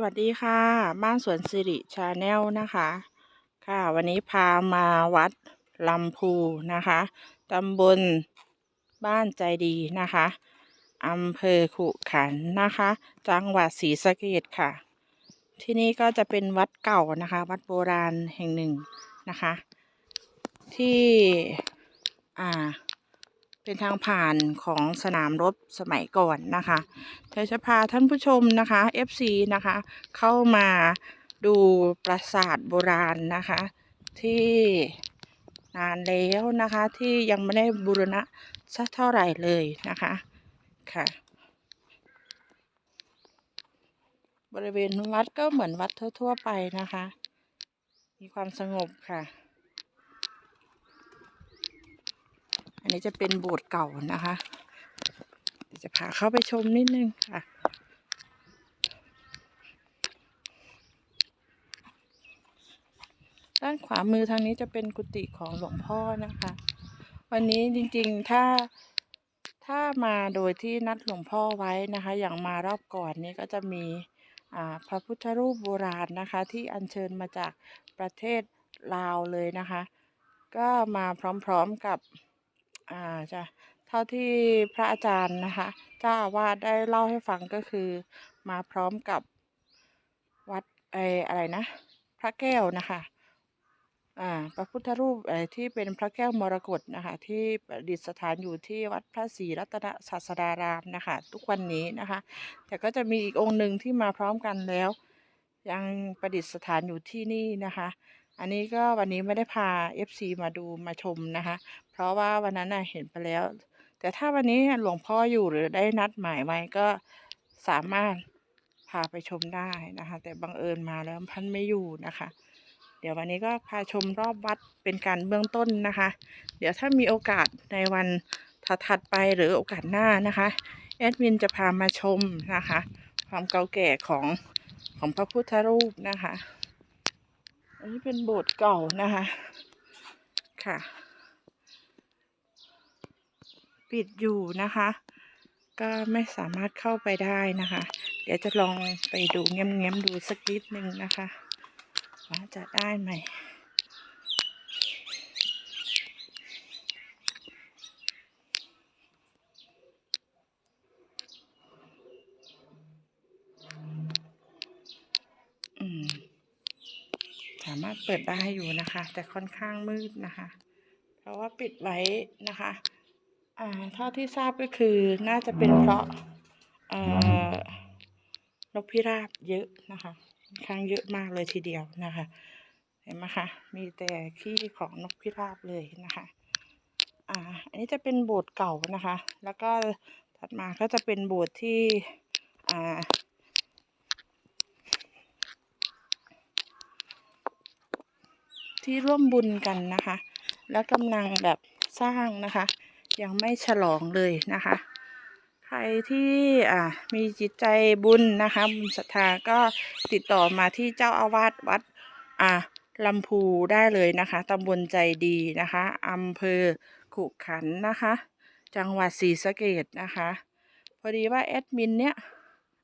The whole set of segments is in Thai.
สวัสดีค่ะ บ้านสวนสิริชาแนลนะคะ ค่ะวันนี้พามาวัดลำพูนะคะตำบลบ้านใจดีนะคะอำเภอขุขันนะคะ จังหวัดศรีสะเกษค่ะ ที่นี่ก็จะเป็นวัดเก่านะคะ วัดโบราณแห่งหนึ่งนะคะ ที่อ่า เป็นทางผ่านของสนามรบสมัยก่อนนะคะเดี๋ยวจะพาท่านผู้ชมนะคะ FC นะคะ เข้ามาดูปราสาทโบราณนะคะ ที่นานแล้วนะคะที่ยังไม่ได้บูรณะสักเท่าไหร่เลยนะคะค่ะ บริเวณวัดก็เหมือนวัดทั่ว ๆ ไปนะคะ มีความสงบค่ะ อั นนี้จะเป็นโบสถ์เก่านะคะจะพาเข้าไปชมนิดนึงค่ะด้านขวามือทางนี้จะเป็นกุฏิของหลวงพ่อนะคะ วันนี้จริงๆถ้าถ้ามาโดยที่นัดหลวงพ่อไว้นะคะ อย่างมารอบก่อนนี้ก็จะมีพระพุทธรูปโบราณนะคะ ที่อัญเชิญมาจากประเทศลาวเลยนะคะ ก็มาพร้อมๆกับ อ่าจะเท่าที่พระอาจารย์นะคะเจ้าอาวาสได้เล่าให้ฟังก็คือ มาพร้อมกับวัดไออะไรนะ พระแก้วนะคะอ่าพระพุทธรูปไอที่เป็นพระแก้วมรกตนะคะ ที่ประดิษฐานอยู่ที่วัดพระศรีรัตนศาสดารามนะคะ ทุกวันนี้นะคะ แต่ก็จะมีอีกองค์หนึ่งที่มาพร้อมกันแล้ว ยังประดิษฐานอยู่ที่นี่นะคะ อันนี้ก็วันนี้ไม่ได้พา FC มาดูมาชมนะคะ เพราะว่าวันนั้นน่ะเห็นไปแล้ว แต่ถ้าวันนี้หลวงพ่ออยู่หรือได้นัดหมายไว้ก็สามารถพาไปชมได้นะคะ แต่บังเอิญมาแล้วพันไม่อยู่นะคะ เดี๋ยววันนี้ก็พาชมรอบวัดเป็นการเบื้องต้นนะคะ เดี๋ยวถ้ามีโอกาสในวันถัดๆไปหรือโอกาสหน้านะคะแอดมินจะพามาชมนะคะ ความเก่าแก่ของของพระพุทธรูปนะคะ อันนี้เป็นโบสถ์เก่านะคะ ค่ะ ปิดอยู่นะคะ ก็ไม่สามารถเข้าไปได้นะคะ เดี๋ยวจะลองไปดูเงี้ยมๆดูสักนิดนึงนะคะว่าจะได้ไหมามารถเปิดได้อยู่นะคะ แต่ค่อนข้างมืดนะคะ เพราะว่าปิดไว้นะคะอ่าเท่าที่ทราบก็คือน่าจะเป็นเพราะเอ่อนกพิราบเยอะนะคะค่อนข้างเยอะมากเลยทีเดียวนะคะ เห็นไหมคะ มีแต่ขี้ของนกพิราบเลยนะคะ อ่า อันนี้จะเป็นโบสถ์เก่านะคะ แล้วก็ถัดมาก็จะเป็นโบสถ์ที่ อ่า ที่ร่วมบุญกันนะคะ แล้วกำลังแบบสร้างนะคะ ยังไม่ฉลองเลยนะคะ ใครที่อ่ามีจิตใจบุญนะคะบุญศรัทธาก็ติดต่อมาที่เจ้าอาวาสวัดอ่าลำพูได้เลยนะคะตำบลใจดีนะคะอำเภอขุขันนะคะ จังหวัดศรีสะเกษนะคะ พอดีว่าแอดมินเนี่ย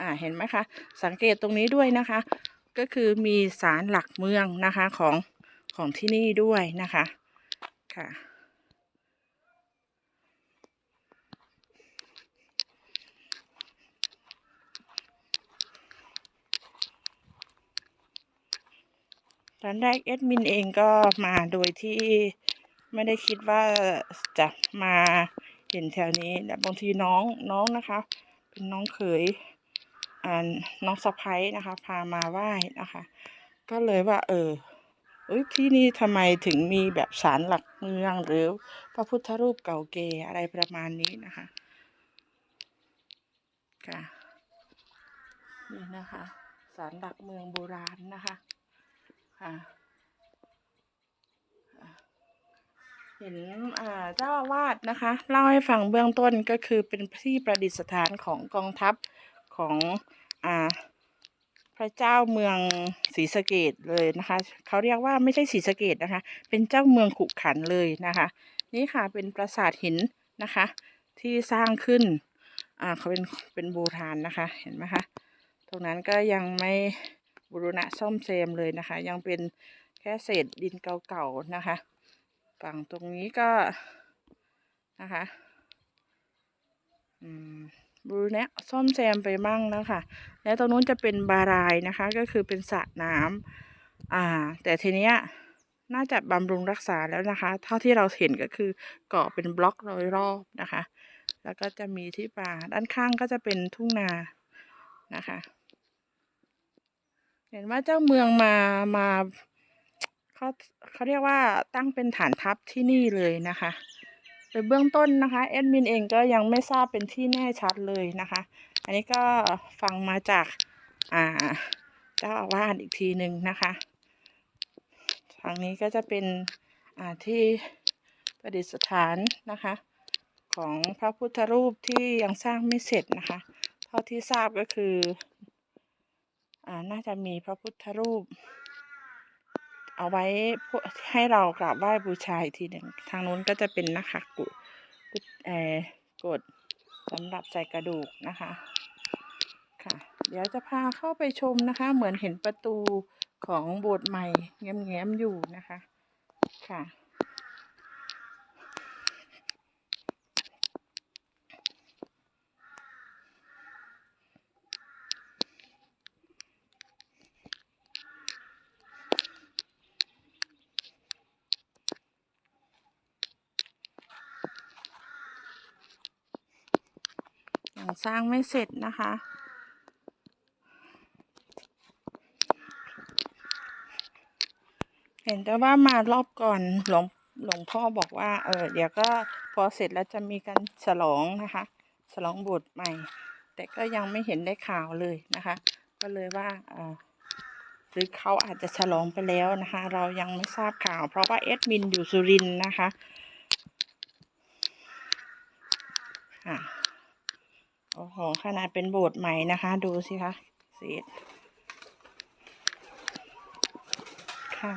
อ่าเห็นไหมคะ สังเกตตรงนี้ด้วยนะคะ ก็คือมีศาลหลักเมืองนะคะของ ของที่นี่ด้วยนะคะค่ะตอนแรกแอดมินเองก็มาโดยที่ไม่ได้คิดว่าจะมาเห็นแถวนี้แต่บางทีน้องน้องนะคะ เป็นน้องเขยอ่าน้องสะพ้ยนะคะ พามาไหว้นะคะ ก็เลยว่า เออ เอ้ยที่นี่ทำไมถึงมีแบบศาลหลักเมืองหรือพระพุทธรูปเก่าแก่อะไรประมาณนี้นะคะค่ะนี่นะคะศาลหลักเมืองโบราณนะคะค่ะเห็นเจ้าอาวาสนะคะ เล่าให้ฟังเบื้องต้นก็คือเป็นที่ประดิษฐานของกองทัพของอ่า พระเจ้าเมืองศรีสะเกดเลยนะคะ เขาเรียกว่าไม่ใช่ศรีสะเกดนะคะ เป็นเจ้าเมืองขุขันเลยนะคะ นี่ค่ะเป็นปราสาทหินนะคะ ที่สร้างขึ้น อ่าเขาเป็นเป็นโบราณนะคะ เห็นไหมคะ ตรงนั้นก็ยังไม่บูรณะซ่อมแซมเลยนะคะ ยังเป็นแค่เศษดินเก่าๆนะคะ ฝั่งตรงนี้ก็นะคะ อืม บูรณะซ่อมแซมไปมั่งแล้วค่ะ แล้วตรงนู้นจะเป็นบารายนะคะ ก็คือเป็นสระน้ำอ่า แต่ทีเนี้ยน่าจะบำรุงรักษาแล้วนะคะ เท่าที่เราเห็นก็คือเกาะเป็นบล็อกโดยรอบนะคะ แล้วก็จะมีที่ป่าด้านข้างก็จะเป็นทุ่งนานะคะ เห็นว่าเจ้าเมืองมามาเขาเขาเรียกว่าตั้งเป็นฐานทัพที่นี่เลยนะคะ โดยเบื้องต้นนะคะแอดมินเองก็ยังไม่ทราบเป็นที่แน่ชัดเลยนะคะ อันนี้ก็ฟังมาจากอ่าเจ้าอาวาสอีกทีหนึ่งนะคะทางนี้ก็จะเป็นอ่าที่ประดิษฐานนะคะ ของพระพุทธรูปที่ยังสร้างไม่เสร็จนะคะ เท่าที่ทราบก็คืออ่าน่าจะมีพระพุทธรูป เอาไว้ให้เรากราบไหว้บูชาอีกทีหนึ่งทางนู้นก็จะเป็นนะคะกุกุเอ่อกดสำหรับใส่กระดูกนะคะค่ะ เดี๋ยวจะพาเข้าไปชมนะคะ เหมือนเห็นประตูของโบสถ์ใหม่แง้มๆอยู่นะคะ ค่ะ ยังสร้างไม่เสร็จนะคะ เห็นแต่ว่ามารอบก่อนหลวงหลวงพ่อบอกว่า เออเดี๋ยวก็พอเสร็จแล้วจะมีการฉลองนะคะ ฉลองบสถ์ใหม่ แต่ก็ยังไม่เห็นได้ข่าวเลยนะคะ ก็เลยว่าเออหรือเขาอาจจะฉลองไปแล้วนะคะ เรายังไม่ทราบข่าว เพราะว่าเอดมินอยู่สุรินนะคะค่ะ โอ้โหขนาดเป็นโบสถ์ใหม่นะคะ ดูสิคะเศษค่ะ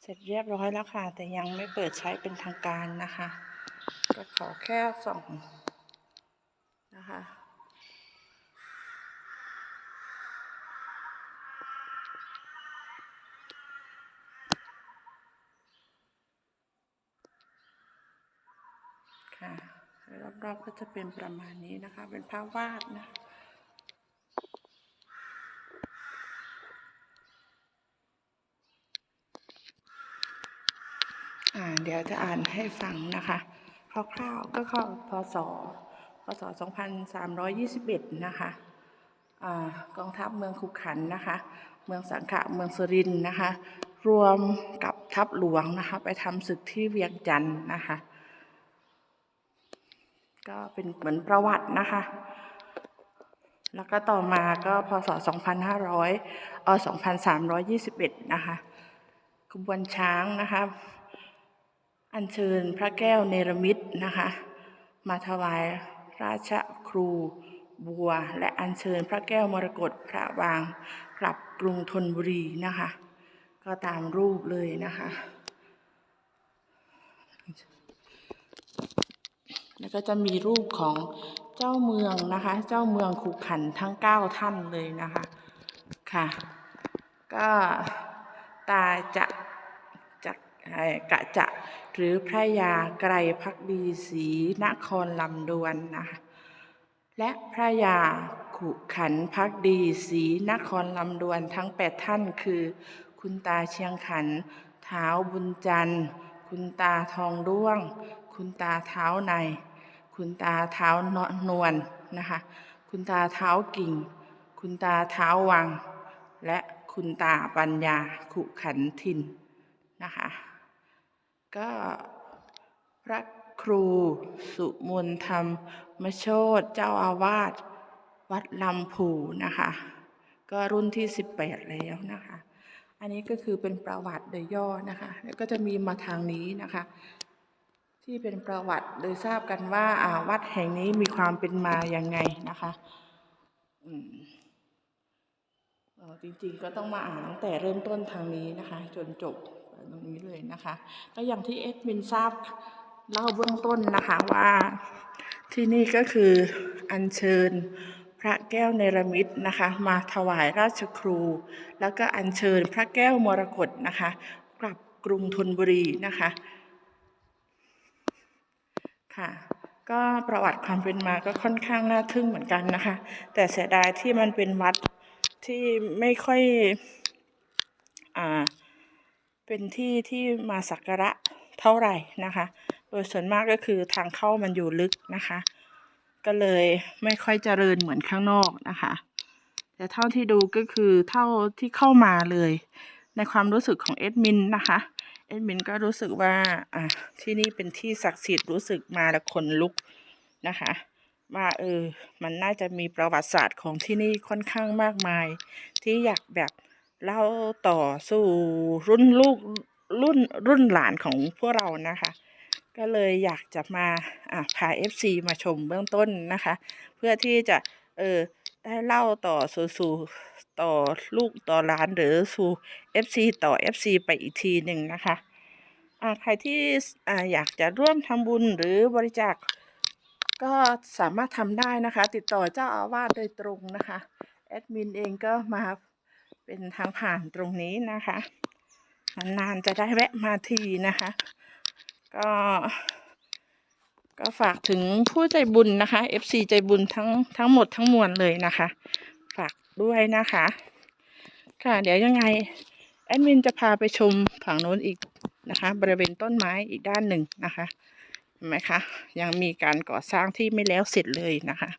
เสร็จเรียบร้อยแล้วค่ะ แต่ยังไม่เปิดใช้เป็นทางการนะคะ ก็ขอแค่ส่องนะคะค่ะ รอบๆก็จะเป็นประมาณนี้นะคะ เป็นภาพวาดนะอ่าเดี๋ยวจะอ่านให้ฟังนะคะคร่าวๆก็เข้าพศพศ 2321 นะคะอ่ากองทัพเมืองขุขันนะคะ เมืองสังขะเมืองสุรินนะคะ รวมกับทัพหลวงนะคะ ไปทำศึกที่เวียงจันทร์นะคะ ก็เป็นเหมือนประวัตินะคะ แล้วก็ต่อมาก็พศ 2500เออ2321 นะคะขบวนช้างนะคะ อัญเชิญพระแก้วเนรมิตนะคะ มาถวายราชครูบัว และอัญเชิญพระแก้วมรกตพระวางกลับกรุงธนบุรีนะคะ ก็ตามรูปเลยนะคะ แล้วก็จะมีรูปของเจ้าเมืองนะคะ เจ้าเมืองขุขันทั้งเก้าท่านเลยนะคะค่ะ ก็ตาจะจักเอ่อกะจะหรือพระยาไกรพักดีศรีนครลำดวนนะคะและพระยาขุขันพักดีศรีนครลำดวนทั้งแปดท่านคือ คุณตาเชียงขันเท้าบุญจันทร์ คุณตาทองด้วง คุณตาเท้าใน คุณตาเท้านวลนะคะ คุณตาเท้ากิ่ง คุณตาเท้าวัง และคุณตาปัญญาขุขันธินนะคะ ก็พระครูสุมนธรรมมโชตเจ้าอาวาสวัดลำพูนะคะ ก็รุ่นที่ 18 แล้วนะคะ อันนี้ก็คือเป็นประวัติโดยย่อนะคะ แล้วก็จะมีมาทางนี้นะคะ ที่เป็นประวัติโดยทราบกันว่าอาวัดแห่งนี้มีความเป็นมาอย่างไงนะคะจริงๆก็ต้องมาอ่านตั้งแต่เริ่มต้นทางนี้นะคะ จนจบตรงนี้เลยนะคะ ก็อย่างที่เอ็ดมินทราบเล่าเบื้องต้นนะคะว่าที่นี่ก็คืออัญเชิญพระแก้วเนรมิตนะคะ มาถวายราชครู แล้วก็อัญเชิญพระแก้วมรกตนะคะ กลับกรุงธนบุรีนะคะ ค่ะ ก็ประวัติความเป็นมาก็ค่อนข้างน่าทึ่งเหมือนกันนะคะ แต่เสียดายที่มันเป็นวัดที่ไม่ค่อยอ่าเป็นที่ที่มาสักการะเท่าไหร่นะคะ โดยส่วนมากก็คือทางเข้ามันอยู่ลึกนะคะ ก็เลยไม่ค่อยเจริญเหมือนข้างนอกนะคะ แต่เท่าที่ดูก็คือเท่าที่เข้ามาเลย ในความรู้สึกของเอ็ดมินนะคะ เอ็ดมินก็รู้สึกว่าอะที่นี่เป็นที่ศักดิ์สิทธิ์รู้สึกมาแล้วขนลุกนะคะว่าเออมันน่าจะมีประวัติศาสตร์ของที่นี่ค่อนข้างมากมาย ที่อยากแบบเล่าต่อสู่รุ่นลูกรุ่นรุ่นหลานของพวกเรานะคะ ก็เลยอยากจะมาอะพา FC มาชมเบื้องต้นนะคะ เพื่อที่จะเออ ได้เล่าต่อสู่สู่ต่อลูกต่อหลานหรือสู่ FC ต่อ FC ไปอีกทีหนึ่งนะคะอ่าใครที่อ่าอยากจะร่วมทำบุญหรือบริจาคก็สามารถทำได้นะคะ ติดต่อเจ้าอาวาสโดยตรงนะคะแอดมินเองก็มาเป็นทางผ่านตรงนี้นะคะนานๆจะได้แวะมาทีนะคะ ก็ ก็ฝากถึงผู้ใจบุญนะคะ FC ใจบุญทั้งทั้งหมดทั้งมวลเลยนะคะ ฝากด้วยนะคะ ค่ะเดี๋ยวยังไงแอดมินจะพาไปชมฝั่งโน้นอีกนะคะ บริเวณต้นไม้อีกด้านหนึ่งนะคะเห็นไหมคะ ยังมีการก่อสร้างที่ไม่แล้วเสร็จเลยนะคะ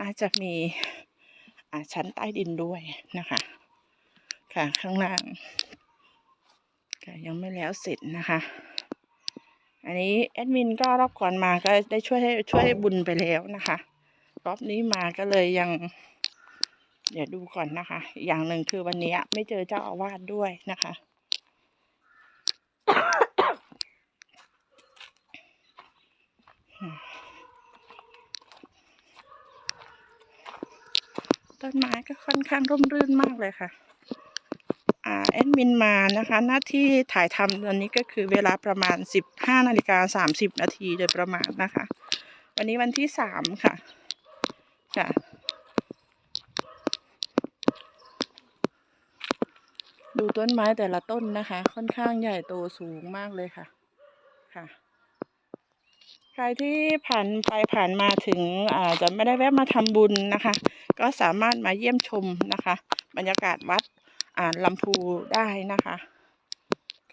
น่าจะมีอ่าชั้นใต้ดินด้วยนะคะ ค่ะข้างล่างค่ะยังไม่แล้วเสร็จนะคะ อันนี้แอดมินก็รอบก่อนมาก็ได้ช่วยให้ช่วยบุญไปแล้วนะคะรอบนี้มาก็เลยยัง เดี๋ยวดูก่อนนะคะ อย่างหนึ่งคือวันนี้ไม่เจอเจ้าอาวาสด้วยนะคะต้นไม้ก็ค่อนข้างร่มรื่นมากเลยค่ะ แอดมินมานะคะ หน้าที่ถ่ายทำตอนนี้ก็คือเวลาประมาณ 15นาฬิกา30 นาทีโดยประมาณนะคะ วันนี้วันที่สามค่ะค่ะดูต้นไม้แต่ละต้นนะคะ ค่อนข้างใหญ่โตสูงมากเลยค่ะค่ะ ใครที่ผ่านไปผ่านมาถึงอ่าจะไม่ได้แวะมาทำบุญนะคะ ก็สามารถมาเยี่ยมชมนะคะ บรรยากาศวัด อ่าลำพูได้นะคะ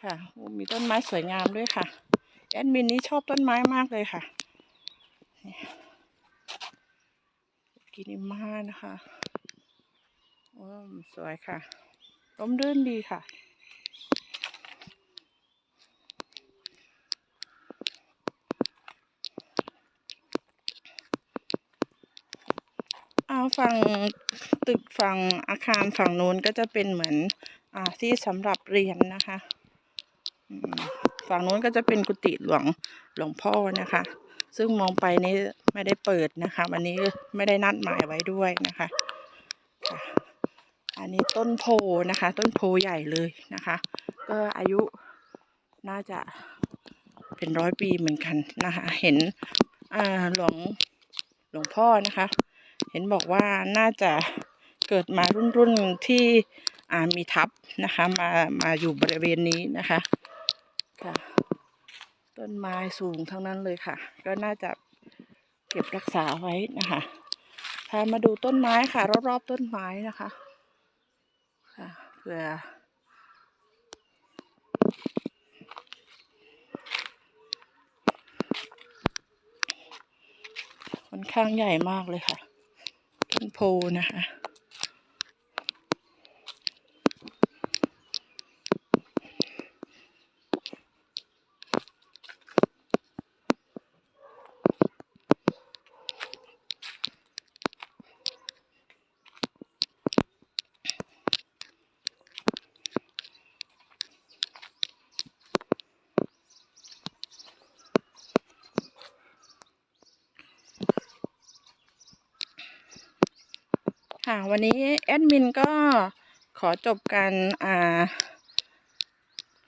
ค่ะมีต้นไม้สวยงามด้วยค่ะ แอดมินนี่ชอบต้นไม้มากเลยค่ะกินิมานะคะโอ้สวยค่ะร่มรื่นดีค่ะเอาฝั่ง ตึกฝั่งอาคารฝั่งนู้นก็จะเป็นเหมือนอ่าที่สำหรับเรียนนะคะฝั่งนู้นก็จะเป็นกุฏิหลวงหลวงพ่อนะคะ ซึ่งมองไปนี้ไม่ได้เปิดนะคะ วันนี้ไม่ได้นัดหมายไว้ด้วยนะคะค่ะอันนี้ต้นโพนะคะ ต้นโพใหญ่เลยนะคะ ก็อายุน่าจะเป็นร้อยปีเหมือนกันนะคะ เห็นหลวงหลวงพ่อนะคะ เห็นบอกว่าน่าจะ เกิดมารุ่นรุ่นที่มีทับนะคะ มามาอยู่บริเวณนี้นะคะค่ะต้นไม้สูงทั้งนั้นเลยค่ะ ก็น่าจะเก็บรักษาไว้นะคะพามาดูต้นไม้ค่ะ รอบๆต้นไม้นะคะค่ะเพื่อค่อนข้างใหญ่มากเลยค่ะต้นโพนะคะ วันนี้แอดมินก็ขอจบการอ่า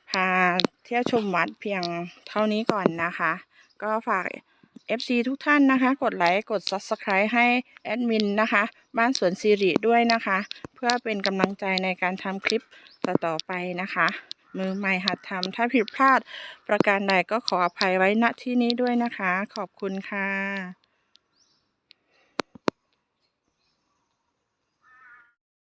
พาเที่ยวชมวัดเพียงเท่านี้ก่อนนะคะ ก็ฝาก FC ทุกท่านนะคะ กดไลค์กด Subscribe ให้แอดมินนะคะ บ้านสวนสิริด้วยนะคะ เพื่อเป็นกำลังใจในการทำคลิปต่อๆไปนะคะ มือใหม่หัดทำถ้าผิดพลาดประการใดก็ขออภัยไว้ณที่นี้ด้วยนะคะ ขอบคุณค่ะ